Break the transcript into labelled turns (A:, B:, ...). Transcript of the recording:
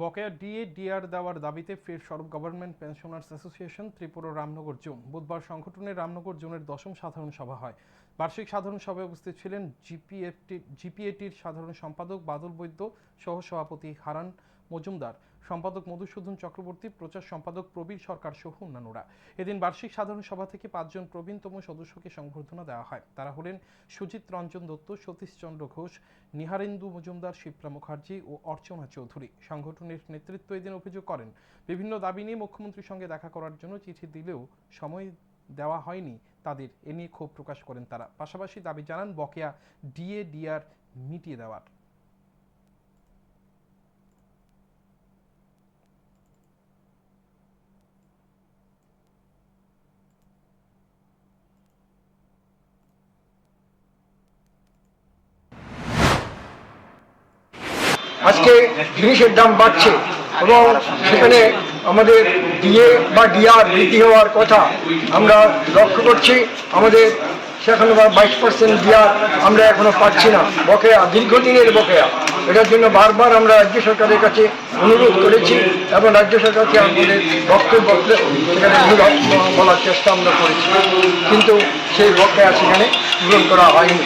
A: বকেয়া DA DR দেওয়ার দাবিতে ফের সরব government pensioners association Tripura Ramnagar zone. বুধবার সংগঠনের রামনগর জোনের দশম সাধারণ সভা হয়। বার্ষিক সাধারণ সভায় উপস্থিত ছিলেন জিপিএফটি, জিপিএটির সাধারণ সম্পাদক বাদল বৈদ্য সহ সভাপতি হারান মজুমদার, সম্পাদক মধুসূদন চক্রবর্তী, প্রচার সম্পাদক প্রবীর সরকার সহ অন্যান্যরা। এদিন বার্ষিক সাধারণ সভা থেকে পাঁচজন প্রবীণতম সদস্যকে সংবর্ধনা দেওয়া হয়। তারা হলেন সুজিত রঞ্জন দত্ত সতীশচন্দ্র ঘোষ, নিহারেন্দু মজুমদার, শিপ্রা মুখার্জি ও অর্চনা চৌধুরী। সংগঠনের নেতৃত্ব এদিন অভিযোগ করেন, বিভিন্ন দাবি নিয়ে মুখ্যমন্ত্রীর সঙ্গে দেখা করার জন্য চিঠি দিলেও সময় দেওয়া হয়নি। তাদের এ নিয়ে ক্ষোভ প্রকাশ করেন তারা। পাশাপাশি দাবি জানান, বকেয়া ডিএ ডিআর মিটিয়ে দেওয়ার।
B: আজকে জিনিসের দাম বাড়ছে এবং সেখানে আমাদের ডিএ বা ডিআর বৃদ্ধি হওয়ার কথা আমরা লক্ষ্য করছি। আমাদের সেখানে বাইশ পার্সেন্ট ডিআর আমরা এখনও পাচ্ছি না। বকেয়া, দীর্ঘদিনের বকেয়া। এটার জন্য বারবার আমরা রাজ্য সরকারের কাছে অনুরোধ করেছি এবং রাজ্য সরকারকে আমাদের বক্তব্য সেখানে অনুরোধ বলার চেষ্টা আমরা করেছি। কিন্তু সেই বকেয়া সেখানে পূরণ করা হয়নি।